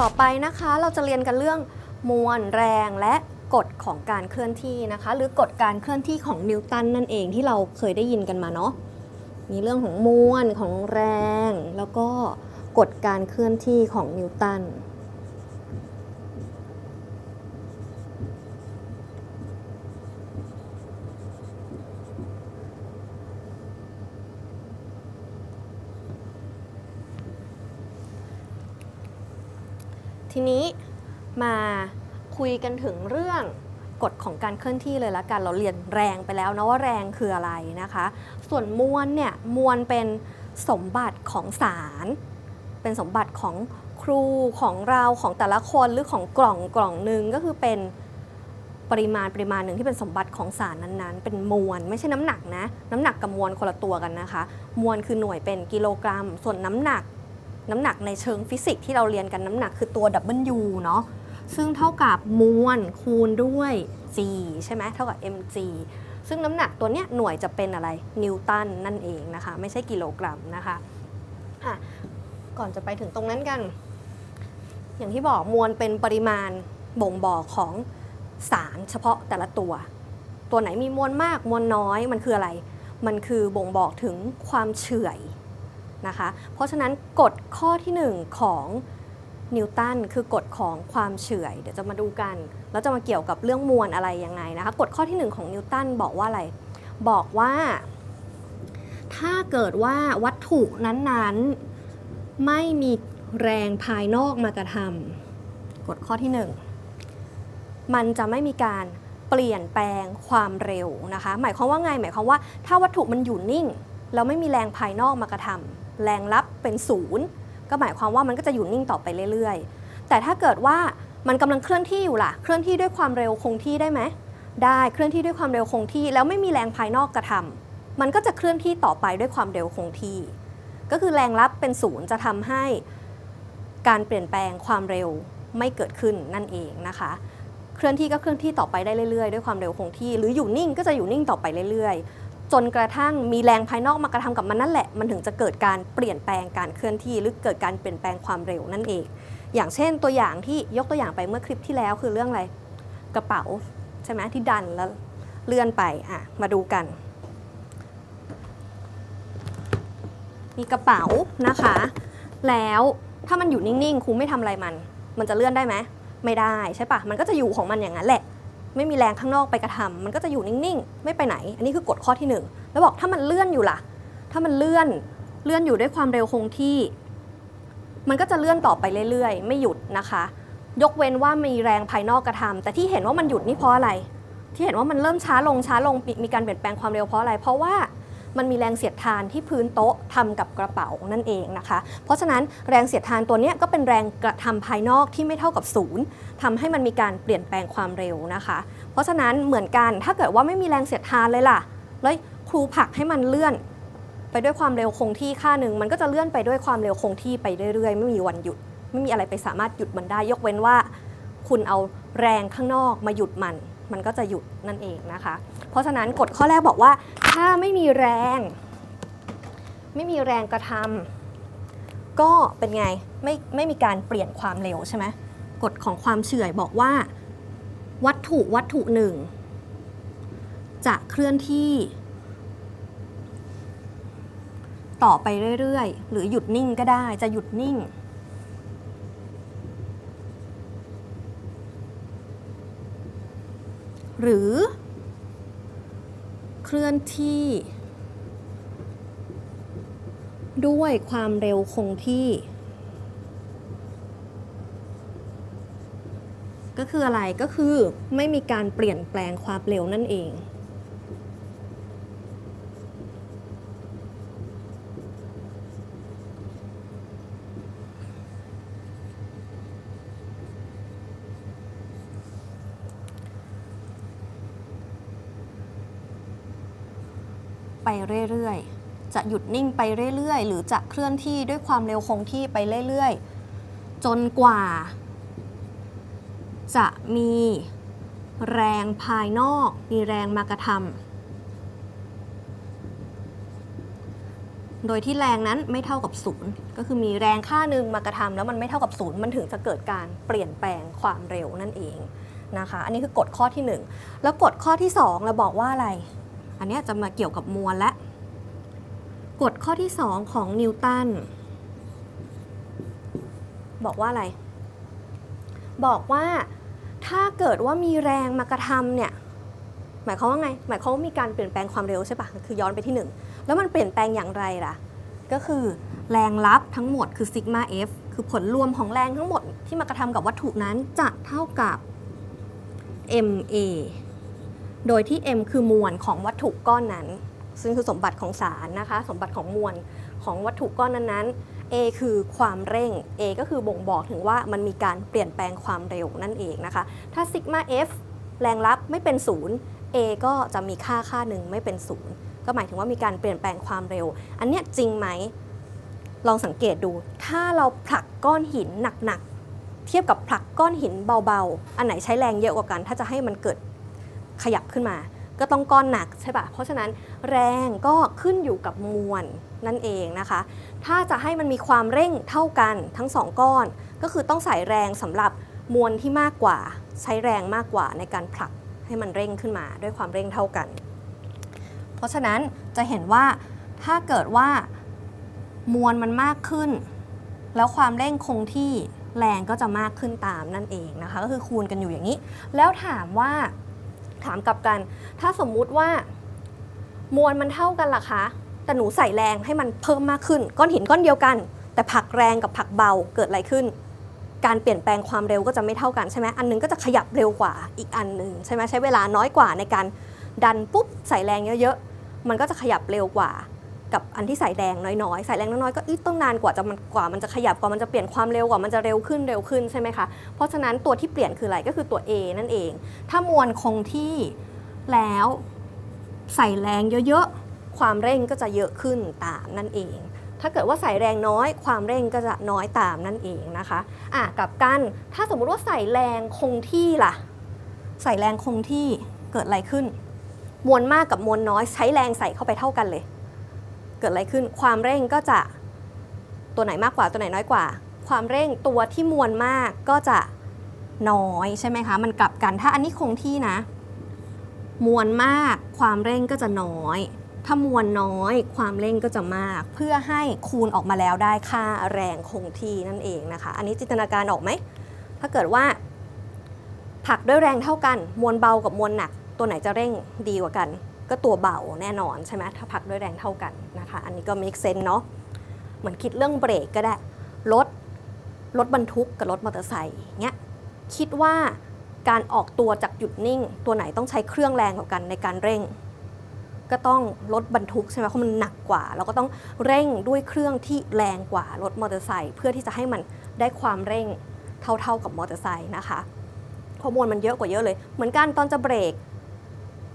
ต่อไปนะคะเราจะเรียนกันเรื่องมวลแรงและกฎของการเคลื่อนที่นะคะ หรือกฎการเคลื่อนที่ของนิวตันนั่นเองที่เราเคยได้ยินกันมาเนาะมีเรื่องของมวลของแรง แล้วก็กฎการเคลื่อนที่ของนิวตัน นี้มาคุยกันถึงเรื่องกฎของการเคลื่อนที่เลยละกัน เราเรียนแรงไปแล้วนะว่าแรงคืออะไรนะคะ ส่วนมวลเนี่ยมวลเป็นสมบัติของสาร เป็นสมบัติของครูของเราของแต่ละคนหรือของกล่องกล่องหนึ่งก็คือเป็นปริมาณปริมาณหนึ่งที่เป็นสมบัติของสารนั้นๆ เป็นมวลไม่ใช่น้ำหนักนะ น้ำหนักกับมวลคนละตัวกันนะคะ มวลคือหน่วยเป็นกิโลกรัม ส่วนน้ำหนัก น้ำหนักในเชิงฟิสิกส์ที่เราเรียนกันน้ำหนักคือตัว W เนาะซึ่งเท่ากับมวลคูณด้วย g ใช่ไหมเท่ากับ mg ซึ่งน้ำหนักตัวเนี้ยหน่วยจะเป็นอะไรนิวตันนั่นเองนะคะ ไม่ใช่กิโลกรัมนะคะอะก่อนจะไปถึงตรงนั้นกัน อย่างที่บอกมวลเป็นปริมาณบ่งบอกของสารเฉพาะแต่ละตัว ตัวไหนมีมวลมากมวลน้อยมันคืออะไร มันคือบ่งบอกถึงความเฉื่อย นะคะ เพราะฉะนั้นกฎข้อที่ 1 ของนิวตันคือกฎของความเฉื่อย เดี๋ยวจะมาดูกันแล้วจะมาเกี่ยวกับเรื่องมวลอะไรยังไงนะคะกฎข้อที่ 1 ของนิวตันบอกว่าอะไร บอกว่า ถ้าเกิดว่าวัตถุนั้นๆไม่มีแรงภายนอกมากระทำกฎข้อที่ 1 มันจะไม่มีการเปลี่ยนแปลงความเร็วนะคะ หมายความว่าไงหมายความว่าถ้าวัตถุมันอยู่นิ่ง แล้วไม่มีแรงภายนอกมากระทำ แรงรับเป็นศูนย์ก็หมายความว่ามันก็จะอยู่นิ่งต่อไปเรื่อยๆ แต่ถ้าเกิดว่ามันกำลังเคลื่อนที่อยู่ล่ะ เคลื่อนที่ด้วยความเร็วคงที่ได้ไหม ได้เคลื่อนที่ด้วยความเร็วคงที่ แล้วไม่มีแรงภายนอกกระทำมันก็จะเคลื่อนที่ต่อไปด้วยความเร็วคงที่ ก็คือแรงรับเป็นศูนย์จะทำให้การเปลี่ยนแปลงความเร็วไม่เกิดขึ้นนั่นเองนะคะ เคลื่อนที่ก็เคลื่อนที่ต่อไปได้เรื่อยๆ ด้วยความเร็วคงที่ หรืออยู่นิ่งก็จะอยู่นิ่งต่อไปเรื่อยๆ จนกระทั่งมีแรงภายนอกมากระทำกับมันนั่นแหละ มันถึงจะเกิดการเปลี่ยนแปลงการเคลื่อนที่หรือเกิดการเปลี่ยนแปลงความเร็วนั่นเอง อย่างเช่นตัวอย่างที่ยกตัวอย่างไปเมื่อคลิปที่แล้วคือเรื่องอะไรกระเป๋าใช่ไหมที่ดันแล้วเลื่อนไปอะมาดูกัน มีกระเป๋านะคะ แล้วถ้ามันอยู่นิ่งๆครูไม่ทำอะไรมัน มันจะเลื่อนได้ไหมไม่ได้ใช่ปะมันก็จะอยู่ของมันอย่างนั้นแหละ ไม่มีแรงข้างนอกไปกระทำมันก็จะอยู่นิ่งๆ ไม่ไปไหน อันนี้คือกฎข้อที่หนึ่งแล้วบอกถ้ามันเลื่อนอยู่ล่ะ ถ้ามันเลื่อนเลื่อนอยู่ด้วยความเร็วคงที่ มันก็จะเลื่อนต่อไปเรื่อยๆ ไม่หยุดนะคะ ยกเว้นว่ามีแรงภายนอกกระทำแต่ที่เห็นว่ามันหยุดนี่เพราะอะไร ที่เห็นว่ามันเริ่มช้าลงช้าลงมีมีการเปลี่ยนแปลงความเร็วเพราะอะไร เพราะว่า มันมีแรงเสียดทานที่พื้นโต๊ะทำกับกระเป๋านั่นเองนะคะ เพราะฉะนั้นแรงเสียดทานตัวนี้ก็เป็นแรงกระทำภายนอกที่ไม่เท่ากับศูนย์ทำให้มันมีการเปลี่ยนแปลงความเร็วนะคะ เพราะฉะนั้นเหมือนกันถ้าเกิดว่าไม่มีแรงเสียดทานเลยล่ะแล้วครูผลักให้มันเลื่อนไปด้วยความเร็วคงที่ค่าหนึ่งมันก็จะเลื่อนไปด้วยความเร็วคงที่ไปเรื่อยๆ ไม่มีวันหยุด ไม่มีอะไรไปสามารถหยุดมันได้ ยกเว้นว่า คุณเอาแรงข้างนอกมาหยุดมัน มันก็จะหยุดนั่นเองนะคะ เพราะฉะนั้นกฎข้อแรกบอกว่า ถ้าไม่มีแรง ไม่มีแรงกระทำก็เป็นไงไม่ไม่มีการเปลี่ยนความเร็วใช่ไหมกฎของความเฉื่อยบอกว่า วัตถุวัตถุหนึ่งจะเคลื่อนที่ ต่อไปเรื่อยๆ หรือหยุดนิ่งก็ได้จะหยุดนิ่งหรือ เคลื่อนที่ ด้วยความเร็วคงที่ ก็คืออะไรก็คือไม่มีการเปลี่ยนแปลงความเร็วนั่นเอง เรื่อยๆ จะหยุดนิ่งไปเรื่อยๆ หรือจะเคลื่อนที่ด้วยความเร็วคงที่ไปเรื่อยๆ จนกว่า จะมีแรงภายนอก มีแรงมากระทำโดยที่แรงนั้นไม่เท่ากับศูนย์ก็คือมีแรงค่าหนึ่งมากระทำแล้วมันไม่เท่ากับศูนย์มันถึงจะเกิดการเปลี่ยนแปลงความเร็วนั่นเองนะคะ อันนี้คือกฎข้อที่หนึ่งแล้วกฎข้อที่สองเราบอกว่าอะไร อันนี้จะมาเกี่ยวกับมวลและกฎข้อที่ 2 ของนิวตันบอกว่าอะไร บอกว่าถ้าเกิดว่ามีแรงมากระทำเนี่ยหมายความว่าไง หมายความว่ามีการเปลี่ยนแปลงความเร็วใช่ปะคือย้อนไปที่ 1 แล้วมันเปลี่ยนแปลงอย่างไรล่ะ ก็คือแรงลับทั้งหมดคือซิกมา F คือผลรวมของแรงทั้งหมดที่มากระทำกับวัตถุนั้นจะเท่ากับ ma โดยที่ m คือมวลของวัตถุก้อนนั้น ซึ่งคือสมบัติของสารนะคะ สมบัติของมวลของวัตถุก้อนนั้นๆ a คือความเร่ง a ก็คือบ่งบอกถึงว่ามันมีการเปลี่ยนแปลงความเร็วนั่นเองนะคะ ถ้าซิกมา f แรงลับไม่เป็นศูนย์ a ก็จะมีค่าค่าหนึ่งไม่เป็นศูนย์ก็หมายถึงว่ามีการเปลี่ยนแปลงความเร็ว อันเนี้ยจริงไหม ลองสังเกตดู ถ้าเราผลักก้อนหินหนักๆ เทียบกับผลักก้อนหินเบาๆ อันไหนใช้แรงเยอะกว่ากัน ถ้าจะให้มันเกิด ขยับขึ้นมา ก็ต้องก้อนหนักใช่ปะเพราะฉะนั้นแรงก็ขึ้นอยู่กับมวลนั่นเองนะคะ ถ้าจะให้มันมีความเร่งเท่ากันทั้งสองก้อน ก็คือต้องใส่แรงสำหรับมวลที่มากกว่า ใช้แรงมากกว่าในการผลักให้มันเร่งขึ้นมาด้วยความเร่งเท่ากัน เพราะฉะนั้นจะเห็นว่าถ้าเกิดว่ามวลมันมากขึ้น แล้วความเร่งคงที่แรงก็จะมากขึ้นตามนั่นเองนะคะ ก็คือคูณกันอยู่อย่างนี้ แล้วถามว่า ถามกลับกัน ถ้าสมมุติว่ามวลมันเท่ากันล่ะคะ แต่หนูใส่แรงให้มันเพิ่มมากขึ้น ก้อนหินก้อนเดียวกัน แต่ผลักแรงกับผลักเบาเกิดอะไรขึ้น การเปลี่ยนแปลงความเร็วก็จะไม่เท่ากันใช่ไหมอันหนึงก็จะขยับเร็วกว่าอีกอันหนึ่งใช่ไหมใช้เวลาน้อยกว่าในการดันปุ๊บใส่แรงเยอะๆมันก็จะขยับเร็วกว่า กับอันที่ใส่แรงน้อยๆใส่แรงน้อยๆก็อีกต้องนานกว่าจะมันกว่ามันจะขยับกว่ามันจะเปลี่ยนความเร็วกว่ามันจะเร็วขึ้นเร็วขึ้นใช่ไหมคะ เพราะฉะนั้นตัวที่เปลี่ยนคืออะไรก็คือตัว A นั่นเอง ถ้ามวลคงที่แล้วใส่แรงเยอะๆ ความเร่งก็จะเยอะขึ้นตามนั่นเอง ถ้าเกิดว่าใส่แรงน้อย ความเร่งก็จะน้อยตามนั่นเองนะคะอะกลับกัน ถ้าสมมุติว่าใส่แรงคงที่ล่ะ ใส่แรงคงที่เกิดอะไรขึ้น มวลมากกับมวลน้อยใช้แรงใส่เข้าไปเท่ากันเลย เกิดอะไรขึ้น ความเร่งก็จะตัวไหนมากกว่าตัวไหนน้อยกว่า ความเร่งตัวที่มวลมากก็จะน้อยใช่ไหมคะ มันกลับกันถ้าอันนี้คงที่นะ มวลมากความเร่งก็จะน้อย ถ้ามวลน้อยความเร่งก็จะมาก เพื่อให้คูณออกมาแล้วได้ค่าแรงคงที่นั่นเองนะคะ อันนี้จินตนาการออกไหม ถ้าเกิดว่าผลักด้วยแรงเท่ากัน มวลเบากับมวลหนัก ตัวไหนจะเร่งดีกว่ากัน ก็ตัวเบาแน่นอนใช่ไหมถ้าผลักด้วยแรงเท่ากันนะคะ อันนี้ก็ make sense เนาะเหมือนคิดเรื่องเบรกก็ได้ รถ รถบรรทุกกับรถมอเตอร์ไซค์เงี้ยคิดว่าการออกตัวจากหยุดนิ่ง ตัวไหนต้องใช้เครื่องแรงกว่ากันในการเร่ง ก็ต้องรถบรรทุกใช่ไหมเพราะมันหนักกว่า เราก็ต้องเร่งด้วยเครื่องที่แรงกว่ารถมอเตอร์ไซค์เพื่อที่จะให้มันได้ความเร่งเท่าๆกับมอเตอร์ไซค์นะคะเพราะมวลมันเยอะกว่าเยอะเลย เหมือนกันตอนจะเบรก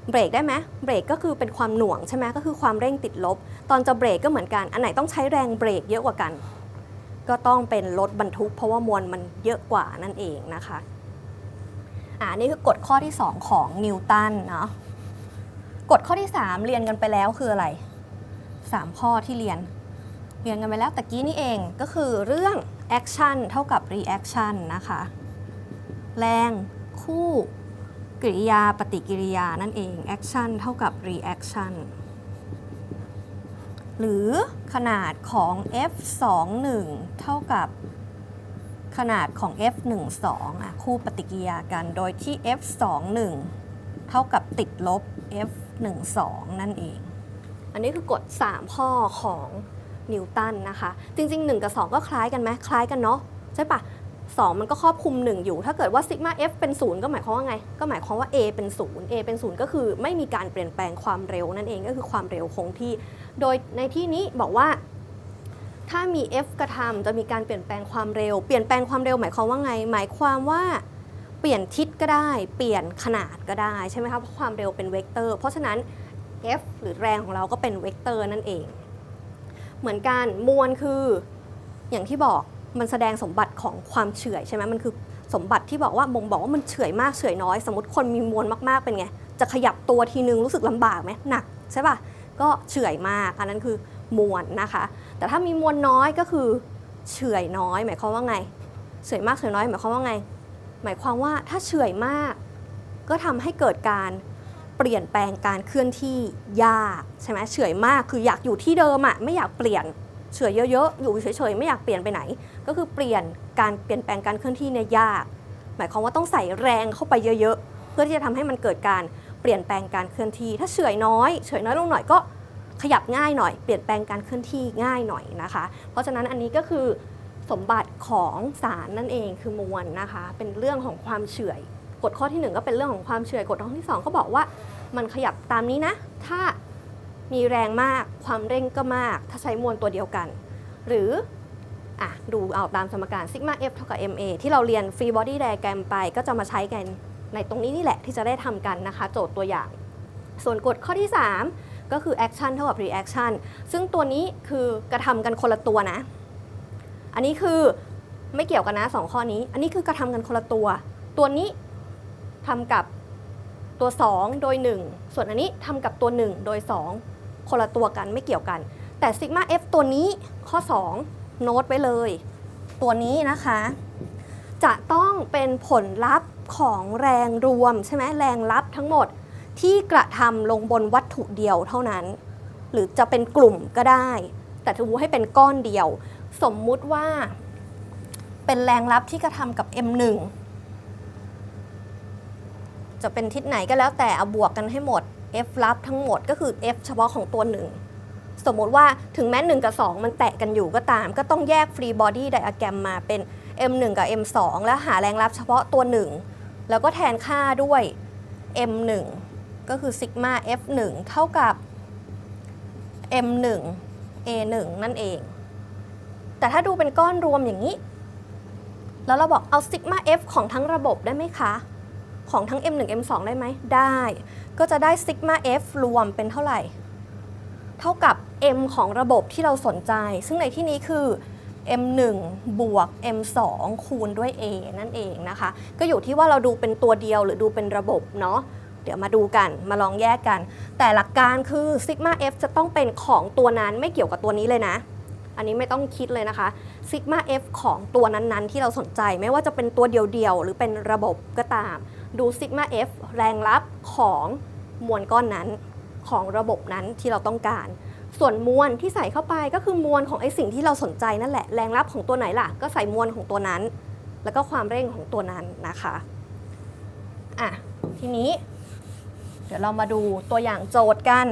เบรกได้ไหมเบรกก็คือเป็นความหน่วงใช่ไหมก็คือความเร่งติดลบ ตอนจะเบรกก็เหมือนกัน อันไหนต้องใช้แรงเบรกเยอะกว่ากัน ก็ต้องเป็นรถบรรทุก เพราะว่ามวลมันเยอะกว่านั่นเองนะคะอ่านี่คือกฎข้อที่ 2 ของนิวตันเนาะกฎข้อที่ 3 เรียนกันไปแล้วคืออะไร 3 ข้อที่เรียน เรียนกันไปแล้วตะกี้นี่เองก็คือเรื่อง action เท่ากับ reaction นะคะ แรงคู่ กริยาปฏิกิริยานั่นเอง action เท่ากับ reaction หรือขนาดของ f21 เท่ากับขนาดของ f12 อะคู่ปฏิกิริยากัน โดยที่ f21 เท่ากับติดลบ f12 นั่นเอง อันนี้คือกฎ 3 ข้อของนิวตันนะคะ จริง ๆ 1 กับ 2 ก็คล้ายกันไหมคล้ายกันเนาะใช่ปะ 2 มันก็ครอบคลุม 1 อยู่ ถ้าเกิดว่าซิกมา f เป็น 0 ก็หมายความว่าไง ก็หมายความว่า a เป็น 0 a เป็น 0 ก็คือไม่มีการเปลี่ยนแปลงความเร็วนั่นเองก็คือความเร็วคงที่ โดยในที่นี้บอกว่า ถ้ามี f กระทำจะมีการเปลี่ยนแปลงความเร็ว เปลี่ยนแปลงความเร็วหมายความว่าไง หมายความว่าเปลี่ยนทิศก็ได้ เปลี่ยนขนาดก็ได้ใช่ไหมคะเพราะความเร็วเป็นเวกเตอร์ เพราะฉะนั้น f หรือแรงของเราก็เป็นเวกเตอร์นั่นเอง เหมือนกันมวลคืออย่างที่บอก มันแสดงสมบัติของความเฉื่อยใช่ไหมมันคือสมบัติที่บอกว่าบ่งบอกว่ามันเฉื่อยมากเฉื่อยน้อย สมมติคนมีมวลมากๆเป็นไง จะขยับตัวทีนึงรู้สึกลำบากไหมหนักใช่ป่ะก็เฉื่อยมาก อันนั้นคือมวลนะคะ แต่ถ้ามีมวลน้อยก็คือเฉื่อยน้อย หมายความว่าไงเฉื่อยมากเฉื่อยน้อยหมายความว่าไง หมายความว่าถ้าเฉื่อยมาก ก็ทำให้เกิดการเปลี่ยนแปลงการเคลื่อนที่ยากใช่ไหมเฉื่อยมากคืออยากอยู่ที่เดิมอะไม่อยากเปลี่ยน เฉื่อยเยอะๆ อยู่เฉยๆ ไม่อยากเปลี่ยนไปไหน ก็คือเปลี่ยนการเปลี่ยนแปลงการเคลื่อนที่เนี่ยยาก หมายความว่าต้องใส่แรงเข้าไปเยอะๆ เพื่อที่จะทำให้มันเกิดการเปลี่ยนแปลงการเคลื่อนที่ ถ้าเฉื่อยน้อยเฉื่อยน้อยลงหน่อยก็ขยับง่ายหน่อย เปลี่ยนแปลงการเคลื่อนที่ง่ายหน่อยนะคะ เพราะฉะนั้นอันนี้ก็คือสมบัติของสารนั่นเองคือมวลนะคะ เป็นเรื่องของความเฉื่อยกฎข้อที่หนึ่งก็เป็นเรื่องของความเฉื่อยกฎข้อที่สองก็บอกว่ามันขยับตามนี้นะ ถ้า มีแรงมาก ความเร่งก็มาก ถ้าใช้มวลตัวเดียวกัน หรืออะดูเอาตามสมการซิกมา F เท่ากับ ma ที่เราเรียน free body diagram ไปก็จะมาใช้กันในตรงนี้นี่แหละที่จะได้ทำกันนะคะ โจทย์ตัวอย่าง ส่วนกฎข้อที่ 3 ก็คือ action เท่ากับ reaction ซึ่งตัวนี้คือกระทำกันคนละตัวนะ อันนี้คือไม่เกี่ยวกันนะสองข้อนี้ อันนี้คือกระทำกันคนละตัว ตัวนี้ทำกับตัว 2 โดย 1 ส่วนอันนี้ทำกับตัว 1 โดย 2 คนละตัวกันไม่เกี่ยวกัน แต่ซิกมา F ตัวนี้ข้อ 2 โน้ตไว้เลย ตัวนี้นะคะ จะต้องเป็นผลลัพธ์ของแรงรวมใช่ไหมแรงลับทั้งหมดที่กระทำลงบนวัตถุเดียวเท่านั้น หรือจะเป็นกลุ่มก็ได้ แต่ทูให้เป็นก้อนเดียว สมมุติว่า เป็นแรงลับที่กระทำกับ M1 จะเป็นทิศไหนก็แล้วแต่เอาบวกกันให้หมด F ลับทั้งหมดก็คือ F เฉพาะของตัวหนึ่งสมมติว่าถึงแม้ 1 กับ 2 มันแตะกันอยู่ก็ตาม ก็ต้องแยก free body diagram มาเป็น M1 กับ M2 แล้วหาแรงรับเฉพาะตัว 1 แล้วก็แทนค่าด้วย M1 ก็คือ sigma F1 เท่ากับ M1 A1 นั่นเอง แต่ถ้าดูเป็นก้อนรวมอย่างนี้ แล้วเราบอกเอา sigma F ของทั้งระบบได้ไหมคะ ของทั้ง M1 M2 ได้ไหมได้ ก็จะได้ sigma F รวมเป็นเท่าไหร่ เท่ากับ m ของระบบที่เราสนใจ ซึ่งในที่นี้คือ m1 บวก m2 คูณด้วย a นั่นเองนะคะ ก็อยู่ที่ว่าเราดูเป็นตัวเดียวหรือดูเป็นระบบเนาะเดี๋ยวมาดูกันมาลองแยกกัน แต่หลักการคือ sigma f จะต้องเป็นของตัวนั้นไม่เกี่ยวกับตัวนี้เลยนะ อันนี้ไม่ต้องคิดเลยนะคะ sigma f ของตัวนั้นๆ ที่เราสนใจไม่ว่าจะเป็นตัวเดียวๆหรือเป็นระบบก็ตาม ดู sigma f แรงลับของ มวลก้อนนั้นของระบบนั้นที่เราต้องการ ส่วนมวลที่ใส่เข้าไปก็คือมวลของไอสิ่งที่เราสนใจนั่นแหละ แรงรับของตัวไหนล่ะ ก็ใส่มวลของตัวนั้น แล้วก็ความเร่งของตัวนั้นนะคะอะทีนี้ เดี๋ยวเรามาดูตัวอย่างโจทย์กัน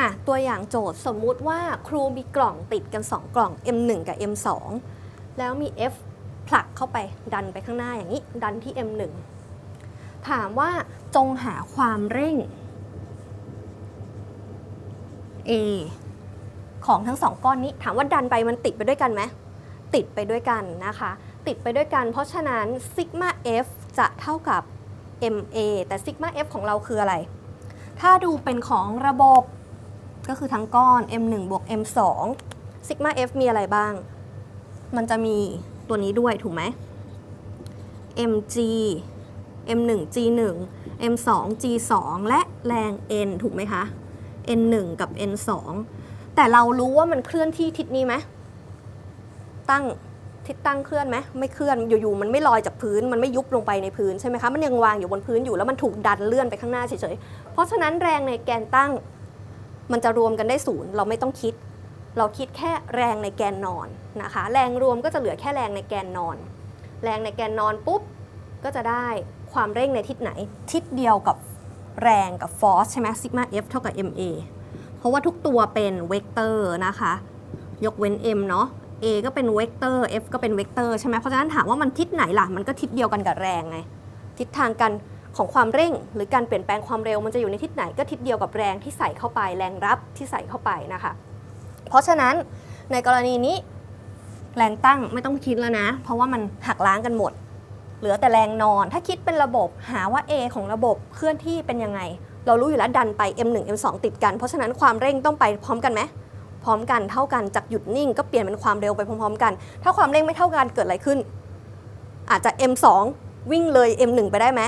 อะตัวอย่างโจทย์สมมุติว่าครูมีกล่องติดกัน 2 กล่อง M1 กับ M2 แล้วมี F ผลักเข้าไปดันไปข้างหน้าอย่างนี้ ดันที่ M1 ถามว่าจงหาความเร่ง A ของทั้งสองก้อนนี้ถามว่าดันไปมันติดไปด้วยกันไหมติดไปด้วยกันนะคะ ติดไปด้วยกัน เพราะฉะนั้นซิกมา F จะเท่ากับ MA แต่ซิกมา F ของเราคืออะไร ถ้าดูเป็นของระบบ ก็คือทั้งก้อน m1 บวก m2 sigma f มีอะไรบ้าง มันจะมีตัวนี้ด้วยถูกไหม mg m1 g1 m2 g2 และแรง n ถูกไหมคะ n1 กับ n2 แต่เรารู้ว่ามันเคลื่อนที่ทิศนี้ไหมตั้งทิศตั้งเคลื่อนไหมไม่เคลื่อนอยู่ๆมันไม่ลอยจากพื้นมันไม่ยุบลงไปในพื้นใช่ไหมคะมันยังวางอยู่บนพื้นอยู่แล้วมันถูกดันเลื่อนไปข้างหน้าเฉยๆเพราะฉะนั้นแรงในแกนตั้ง มันจะรวมกันได้ศูนย์เราไม่ต้องคิด เราคิดแค่แรงในแกนนอนนะคะ แรงรวมก็จะเหลือแค่แรงในแกนนอน แรงในแกนนอนปุ๊บก็จะได้ความเร่งในทิศไหน ทิศเดียวกับแรงกับฟอสใช่ไหมซิกมา F เท่ากับ ma เพราะว่าทุกตัวเป็นเวกเตอร์นะคะ ยกเว้น m เนาะ a ก็เป็นเวกเตอร์ f ก็เป็นเวกเตอร์ใช่ไหมเพราะฉะนั้นถามว่ามันทิศไหนล่ะ มันก็ทิศเดียวกันกับแรงไง ทิศทางการ ของความเร่ง หรือการเปลี่ยนแปลงความเร็วมันจะอยู่ในทิศไหนก็ทิศเดียวกับแรงที่ใส่เข้าไปแรงรับที่ใส่เข้าไปนะคะ เพราะฉะนั้นในกรณีนี้แรงตั้งไม่ต้องคิดแล้วนะ เพราะว่ามันหักล้างกันหมด เหลือแต่แรงนอน ถ้าคิดเป็นระบบหาว่า A ของระบบเคลื่อนที่เป็นยังไง เรารู้อยู่แล้วดันไป M1 M2 ติดกัน เพราะฉะนั้นความเร่งต้องไปพร้อมกันไหมพร้อมกันเท่ากันจากหยุดนิ่ง ก็เปลี่ยนเป็นความเร็วไปพร้อมๆ กัน ถ้าความเร่งไม่เท่ากันเกิดอะไรขึ้น อาจจะ M2 วิ่งเลย M1 ไปได้ไหม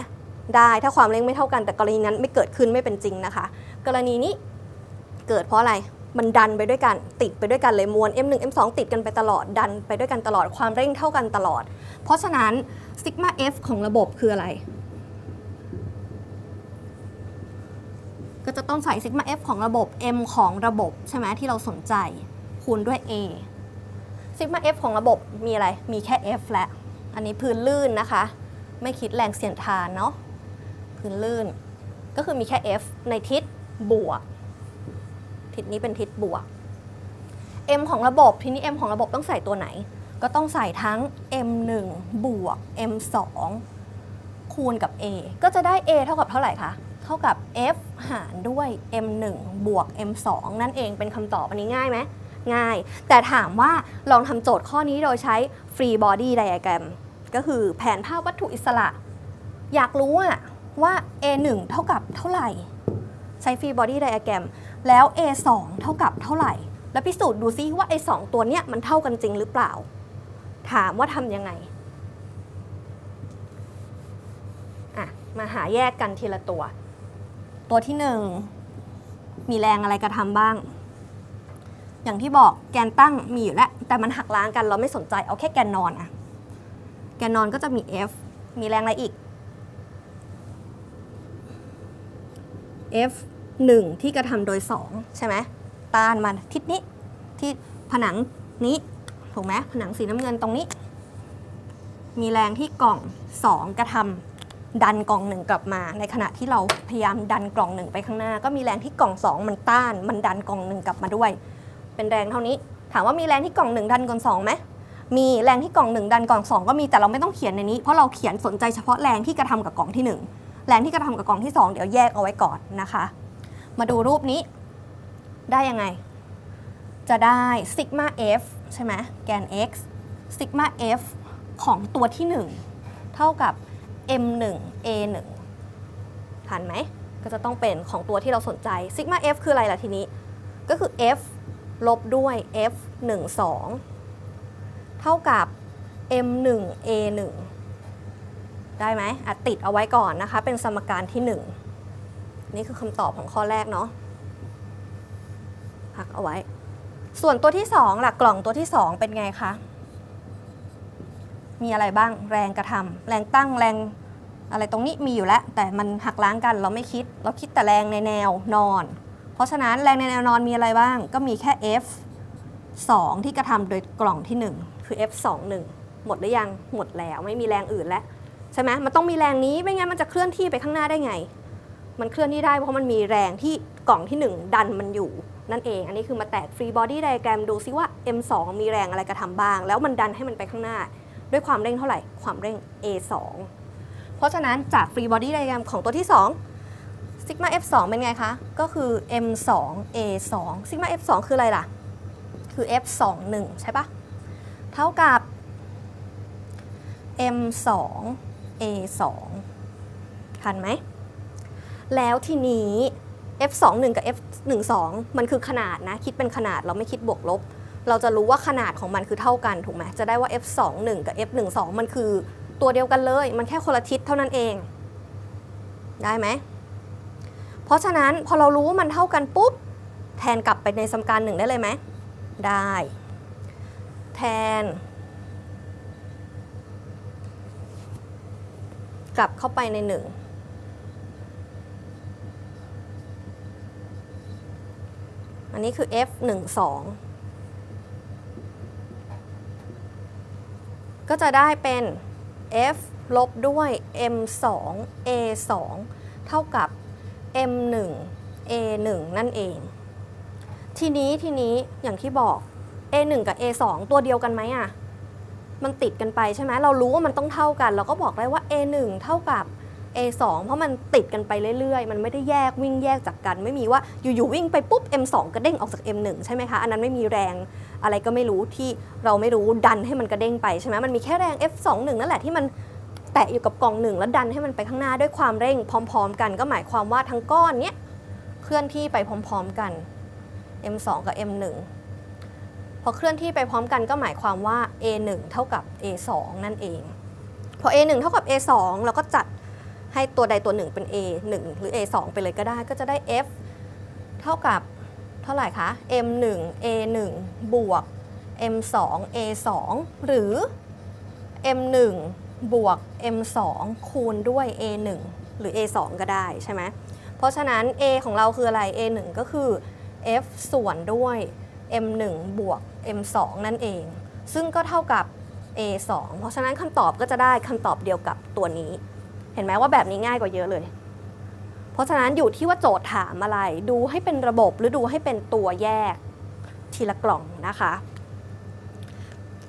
ได้ถ้าความเร่งไม่เท่ากันแต่กรณีนั้นไม่เกิดขึ้นไม่เป็นจริงนะคะ กรณีนี้เกิดเพราะอะไรมันดันไปด้วยกันติดไปด้วยกันเลยมวล M1 M2 ติดกันไปตลอดดันไปด้วยกันตลอดความเร่งเท่ากันตลอด เพราะฉะนั้นซิกมา F ของระบบคืออะไร ก็จะต้องใส่ซิกมา F ของระบบ M ของระบบใช่ไหมที่เราสนใจ คูณด้วย A ซิกมา F ของระบบมีอะไรมีแค่ F และ อันนี้พื้นลื่นนะคะ ไม่คิดแรงเสียดทานเนาะ พื้นลื่น ก็คือมีแค่ F ในทิศบวก ทิศนี้เป็นทิศบวก M ของระบบทีนี้ M ของระบบต้องใส่ตัวไหน ก็ต้องใส่ทั้ง M1 บวก M2 คูณกับ A ก็จะได้ A เท่ากับเท่าไหร่คะ เท่ากับ F หารด้วย M1 บวก M2 นั่นเองเป็นคำตอบอันนี้ง่ายไหมง่าย แต่ถามว่าลองทำโจทย์ข้อนี้โดยใช้ free body diagram ก็คือแผนภาพวัตถุอิสระ อยากรู้อะ ว่า A1 เท่ากับเท่าไหร่ ใช้ free body diagram แล้ว A2 เท่ากับเท่าไหร่ แล้วพิสูจน์ดูซิว่าไอ้สองตัวเนี้ยมันเท่ากันจริงหรือเปล่า ถามว่าทำยังไงอะมาหาแยกกันทีละตัว ตัวที่หนึ่งมีแรงอะไรกระทำบ้าง อย่างที่บอกแกนตั้งมีอยู่แล้ว แต่มันหักล้างกันเราไม่สนใจเอาแค่แกนนอนอะแกนนอนก็จะมี F มีแรงอะไรอีก F 1 ที่กระทำโดย 2 ใช่ไหมต้านมาทิศนี้ที่ผนังนี้ถูกไหมผนังสีน้ำเงินตรงนี้ มีแรงที่กล่อง 2 กระทำดันกล่องหนึ่งกลับมา ในขณะที่เราพยายามดันกล่องหนึ่งไปข้างหน้า ก็มีแรงที่กล่อง 2 มันต้าน มันดันกล่องหนึ่งกลับมาด้วย เป็นแรงเท่านี้ ถามว่ามีแรงที่กล่องหนึ่งดันกล่องสองไหมมีแรงที่กล่องหนึ่งดันกล่องสองก็มีแต่เราไม่ต้องเขียนในนี้เพราะเราเขียนสนใจเฉพาะแรงที่กระทำกับกล่องที่หนึ่ง แรงที่กระทำกับกล่องที่สองเดี๋ยวแยกเอาไว้ก่อนนะคะ มาดูรูปนี้ได้ยังไง จะได้ซิกมา f ใช่ไหมแกน x ซิกมา f ของตัวที่ 1 เท่ากับ m1 a1 ทันไหม ก็จะต้องเป็นของตัวที่เราสนใจซิกมา f คืออะไรล่ะทีนี้ ก็คือ f ลบด้วย f 1 2เท่ากับ m1 a1 ได้ไหมอะติดเอาไว้ก่อนนะคะ เป็นสมการที่ 1 นี่คือคำตอบของข้อแรกเนาะพักเอาไว้ ส่วนตัวที่2ล่ะกล่องตัวที่ 2 เป็นไงคะ มีอะไรบ้างแรงกระทำแรงตั้งแรงอะไรตรงนี้มีอยู่แล้ว แต่มันหักล้างกันเราไม่คิด เราคิดแต่แรงในแนวนอน เพราะฉะนั้นแรงในแนวนอนมีอะไรบ้าง ก็มีแค่ F 2 ที่กระทำโดยกล่องที่ 1 คือ F 2 1หมดหรือยังหมดแล้วไม่มีแรงอื่นแล้ว ใช่ไหมมันต้องมีแรงนี้ไม่งั้นมันจะเคลื่อนที่ไปข้างหน้าได้ไง มันเคลื่อนที่ได้เพราะมันมีแรงที่กล่องที่ 1 ดันมันอยู่ นั่นเอง อันนี้คือมาแตก free body diagram ดูซิว่า M2 มีแรงอะไรกระทำบ้าง แล้วมันดันให้มันไปข้างหน้า ด้วยความเร่งเท่าไหร่ ความเร่ง A2 เพราะฉะนั้นจาก free body diagram ของตัวที่2 sigma F2 เป็นไงคะ ก็คือ M2 A2 sigma F2 คืออะไรล่ะ คือ F21 ใช่ปะเท่ากับ M2 A2 ทันไหม แล้วทีนี้ F21 กับ F12 มันคือขนาดนะ คิดเป็นขนาดเราไม่คิดบวกลบ เราจะรู้ว่าขนาดของมันคือเท่ากันถูกไหมจะได้ว่า F21 กับ F12 มันคือตัวเดียวกันเลย มันแค่คนละทิศเท่านั้นเอง ได้ไหม เพราะฉะนั้นพอเรารู้ว่ามันเท่ากันปุ๊บ แทนกลับไปในสมการหนึ่งได้เลยไหม ได้ แทน ลับเข้าไปในหนึ่งอันนี้คือ f 1 2ก็จะได้เป็น f ลบด้วย m 2 a 2เท่ากับ m 1 a 1นั่นเอง ทีนี้ทีนี้อย่างที่บอก a 1กับ a 2ตัวเดียวกันไหมอะ มันติดกันไปใช่ไหมเรารู้ว่ามันต้องเท่ากัน เราก็บอกได้ว่า a 1 เท่ากับ A2 เพราะมันติดกันไปเรื่อยๆ มันไม่ได้แยกวิ่งแยกจากกัน ไม่มีว่าอยู่ๆวิ่งไปปุ๊บ M2 กระเด้งออกจาก M1 ใช่ไหมคะ อันนั้นไม่มีแรงอะไรก็ไม่รู้ที่เราไม่รู้ดันให้มันกระเด้งไปใช่ไหมมันมีแค่แรง F21 นั่นแหละที่มันแตะอยู่กับกล่องหนึ่งแล้วดันให้มันไปข้างหน้าด้วยความเร่งพร้อม ๆ กัน ก็หมายความว่าทั้งก้อนเนี้ยเคลื่อนที่ไปพร้อม ๆ กัน M2 กับ M1 พอเคลื่อนที่ไปพร้อมกันก็หมายความว่า A1 เท่ากับ A2 นั่นเอง พอ A1 เท่ากับ A2 เราก็จัดให้ตัวใดตัวหนึ่งเป็น A1 หรือ A2 ไปเลยก็ได้ ก็จะได้ F เท่ากับเท่าไหร่คะ M1 A1 บวก M2 A2 หรือ M1 บวก M2 คูณด้วย A1 หรือ A2 ก็ได้ใช่ไหมเพราะฉะนั้น A ของเราคืออะไร A1 ก็คือ F ส่วนด้วย M1 บวก M2 นั่นเอง ซึ่งก็เท่ากับ A2 เพราะฉะนั้นคำตอบก็จะได้คำตอบเดียวกับตัวนี้ เห็นไหมว่าแบบนี้ง่ายกว่าเยอะเลย เพราะฉะนั้นอยู่ที่ว่าโจทย์ถามอะไร ดูให้เป็นระบบหรือดูให้เป็นตัวแยกทีละกล่องนะคะ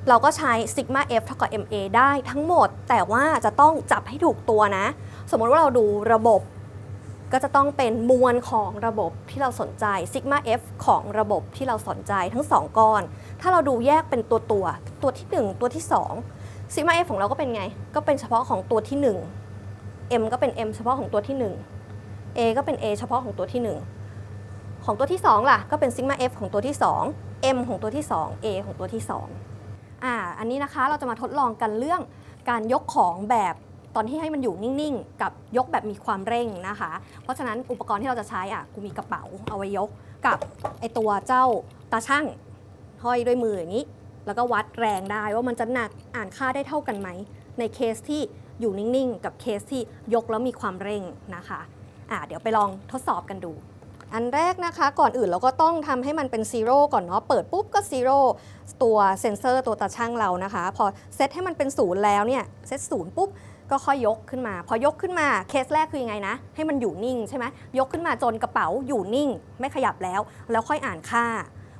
เราก็ใช้ sigma f เท่ากับ ma ได้ทั้งหมด แต่ว่าจะต้องจับให้ถูกตัวนะ สมมติว่าเราดูระบบ ก็จะต้องเป็นมวลของระบบที่เราสนใจ sigma f ของระบบที่เราสนใจทั้ง 2 ก้อน ถ้าเราดูแยกเป็นตัวตัว ตัวที่ 1 ตัวที่2 sigma f ของเราก็เป็นไง ก็เป็นเฉพาะของตัวที่ 1 m ก็เป็น m เฉพาะของตัวที่ 1 a ก็เป็น a เฉพาะของตัวที่ 1 ของตัวที่ 2 ล่ะ ก็เป็น sigma f ของตัวที่ 2 m ของตัวที่ 2 a ของตัวที่2อ่าอันนี้นะคะเราจะมาทดลองกันเรื่องการยกของแบบ ตอนที่ให้มันอยู่นิ่งๆ กับยกแบบมีความเร่งนะคะ เพราะฉะนั้นอุปกรณ์ที่เราจะใช้อะกูมีกระเป๋าเอาไว้ยกกับไอตัวเจ้าตาช่างห้อยด้วยมืออย่างนี้ แล้วก็วัดแรงได้ว่ามันจะหนักอ่านค่าได้เท่ากันไหม ในเคสที่อยู่นิ่งๆ กับเคสที่ยกแล้วมีความเร่งนะคะอ่าเดี๋ยวไปลองทดสอบกันดู อันแรกนะคะก่อนอื่นเราก็ต้องทำให้มันเป็นซีโร่ก่อนเนาะเปิดปุ๊บก็ซีโร่ตัวเซนเซอร์ตัวตาช่างเรานะคะ พอเซตให้มันเป็นศูนย์แล้วเนี่ยเซตศูนย์ปุ๊บ ก็ค่อยยกขึ้นมา พอยกขึ้นมาเคสแรกคือยังไงนะ ให้มันอยู่นิ่งใช่ไหมยกขึ้นมาจนกระเป๋าอยู่นิ่ง ไม่ขยับแล้ว แล้วค่อยอ่านค่า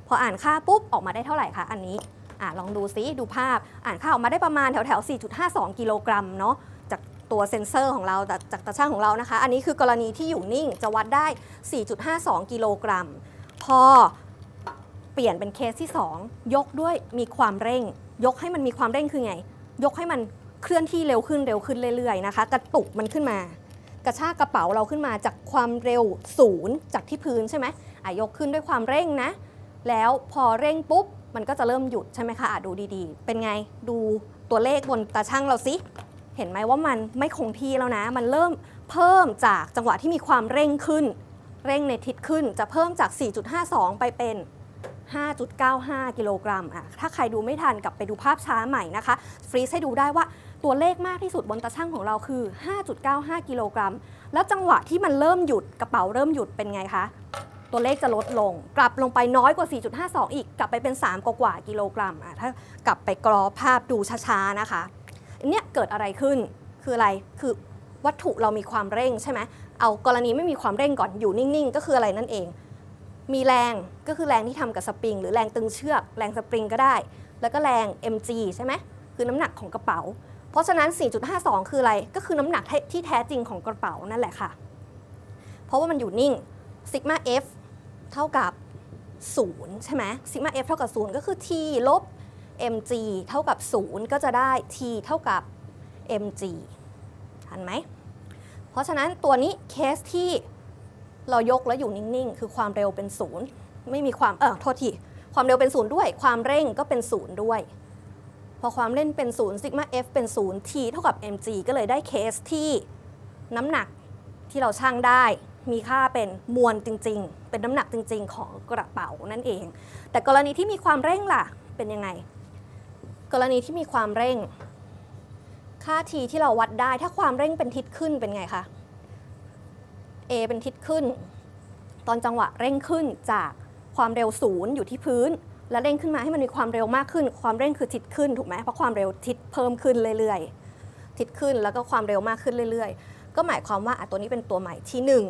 พออ่านค่าปุ๊บออกมาได้เท่าไหร่คะอันนี้อะลองดูซิดูภาพอ่านค่าออกมาได้ประมาณแถวแถว4.52 กิโลกรัมเนาะจากตัวเซนเซอร์ของเราจากจากตาช่างของเรานะคะ อันนี้คือกรณีที่อยู่นิ่งจะวัดได้ 4.52 กิโลกรัม พอเปลี่ยนเป็นเคสที่ 2 ยกด้วยมีความเร่ง ยกให้มันมีความเร่งคือไง ยกให้มัน เคลื่อนที่เร็วขึ้นเร็วขึ้นเรื่อยๆนะคะ กระตุกมันขึ้นมา กระชากกระเป๋าเราขึ้นมาจากความเร็วศูนย์จากที่พื้นใช่ไหมอะยกขึ้นด้วยความเร่งนะ แล้วพอเร่งปุ๊บมันก็จะเริ่มหยุดใช่ไหมคะอะดูดีๆ เป็นไงดูตัวเลขบนตาช่างเราสิเห็นไหมว่ามันไม่คงที่แล้วนะ มันเริ่มเพิ่มจากจังหวะที่มีความเร่งขึ้น เร่งในทิศขึ้นจะเพิ่มจาก 4.52 ไปเป็น 5.95 กิโลกรัมอะถ้าใครดูไม่ทันกลับไปดูภาพช้าใหม่นะคะ ฟรีซให้ดูได้ว่า ตัวเลขมากที่สุดบนตาช่างของเราคือ 5.95 กิโลกรัม แล้วจังหวะที่มันเริ่มหยุดกระเป๋าเริ่มหยุดเป็นไงคะ ตัวเลขจะลดลง กลับลงไปน้อยกว่า 4.52 อีก กลับไปเป็น3กว่ากิโลกรัมอะถ้ากลับไปกรอภาพดูช้าๆนะคะอันเนี้ยเกิดอะไรขึ้น คืออะไร คือวัตถุเรามีความเร่งใช่ไหมเอากรณีไม่มีความเร่งก่อนอยู่นิ่งๆ ก็คืออะไรนั่นเอง มีแรงก็คือแรงที่ทำกับสปริง หรือแรงตึงเชือก แรงสปริงก็ได้ แล้วก็แรง mg ใช่ไหมคือน้ำหนักของกระเป๋า เพราะฉะนั้น 4.52 คืออะไร ก็คือน้ำหนักที่แท้จริงของกระเป๋านั่นแหละค่ะ เพราะว่ามันอยู่นิ่งซิกมา f เท่ากับ 0 ใช่ไหมซิกมา f เท่ากับ 0 ก็คือ t ลบ mg เท่ากับ 0 ก็จะได้ t เท่ากับ mg ทันไหม เพราะฉะนั้นตัวนี้เคสที่เรายกแล้วอยู่นิ่ง ๆ คือความเร็วเป็น 0 ไม่มีความ เออโทษที ความเร็วเป็น 0 ด้วย ความเร่งก็เป็น 0 ด้วย อความเร่งเป็น0ซิกมา f เป็น0 t เท่ากับ mg ก็เลยได้เคสที่น้ำหนักที่เราชั่งได้มีค่าเป็นมวลจริง ๆ เป็นน้ำหนักจริง ๆ ของกระเป๋านั่นเอง แต่กรณีที่มีความเร่งล่ะเป็นยังไง กรณีที่มีความเร่ง ค่า t ที่เราวัดได้ถ้าความเร่งเป็นทิศขึ้นเป็นไงคะ a เป็นทิศขึ้น ตอนจังหวะเร่งขึ้นจากความเร็วศูนย์อยู่ที่พื้น แล้วเร่งขึ้นมาให้มันมีความเร็วมากขึ้น ความเร่งคือทิศขึ้นถูกไหมเพราะความเร็วทิศเพิ่มขึ้นเรื่อยๆ ทิศขึ้นแล้วก็ความเร็วมากขึ้นเรื่อยๆ ก็หมายความว่าตัวนี้เป็นตัวใหม่ที่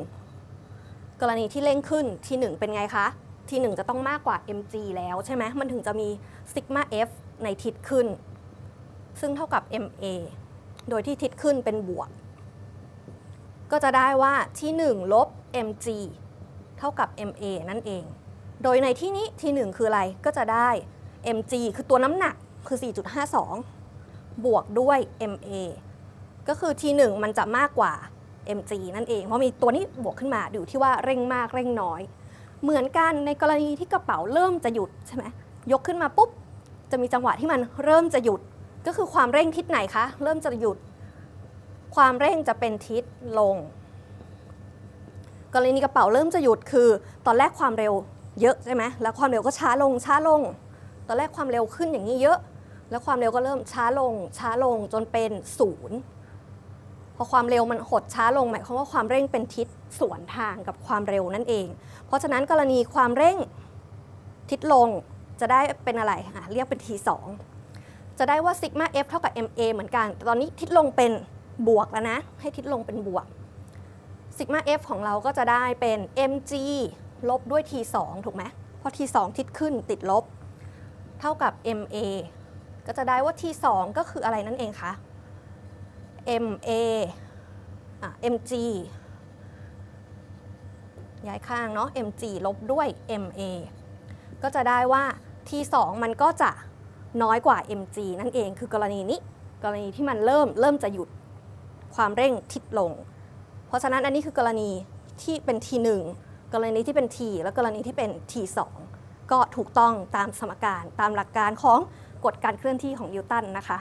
1 กรณีที่เร่งขึ้นที่ 1 เป็นไงคะที่ 1 จะต้องมากกว่า mg แล้วใช่ไหมมันถึงจะมีซิกมา f ในทิศขึ้น ซึ่งเท่ากับ ma โดยที่ทิศขึ้นเป็นบวก ก็จะได้ว่าที่ 1 ลบ mg เท่ากับ ma นั่นเอง โดยในที่นี้ที่1คืออะไรก็จะได้ mg คือตัวน้ำหนักคือ 4.52 บวกด้วย ma ก็คือที1มันจะมากกว่า mg นั่นเอง เพราะมีตัวนี้บวกขึ้นมาอยู่ที่ว่าเร่งมากเร่งน้อย เหมือนกันในกรณีที่กระเป๋าเริ่มจะหยุดใช่ไหมยกขึ้นมาปุ๊บ จะมีจังหวะที่มันเริ่มจะหยุด ก็คือความเร่งทิศไหนคะ เริ่มจะหยุด ความเร่งจะเป็นทิศลง กรณีกระเป๋าเริ่มจะหยุดคือ ตอนแรกความเร็ว เยอะใช่ไหมแล้วความเร็วก็ช้าลงช้าลง ตอนแรกความเร็วขึ้นอย่างนี้เยอะ แล้วความเร็วก็เริ่มช้าลง ช้าลงจนเป็นศูนย์พอความเร็วมันหดช้าลงหมายความว่าความเร่งเป็นทิศสวนทางกับความเร็วนั่นเอง เพราะฉะนั้นกรณีความเร่งทิศลงจะได้เป็นอะไรอะเรียกเป็น t2 จะได้ว่าซิกมา f เท่ากับ ma เหมือนกันแต่ตอนนี้ทิศลงเป็นบวกแล้วนะ ให้ทิศลงเป็นบวกซิกมา f ของเราก็จะได้เป็น mg ลบด้วย t2 ถูกไหมเพราะ t2 ทิศขึ้นติดลบ เท่ากับ ma ก็จะได้ว่า t2 ก็คืออะไรนั่นเองคะ ma อะ mg ย้ายข้างเนาะ mg ลบด้วย ma ก็จะได้ว่า t2 มันก็จะน้อยกว่า mg นั่นเองคือกรณีนี้ กรณีที่มันเริ่มเริ่มจะหยุดความเร่งทิศลง เพราะฉะนั้นอันนี้คือกรณีที่เป็น t1 กรณีที่เป็น t และกรณีที่เป็น t2 ก็ถูกต้องตามสมการตามหลักการของกฎการเคลื่อนที่ของนิวตันนะคะ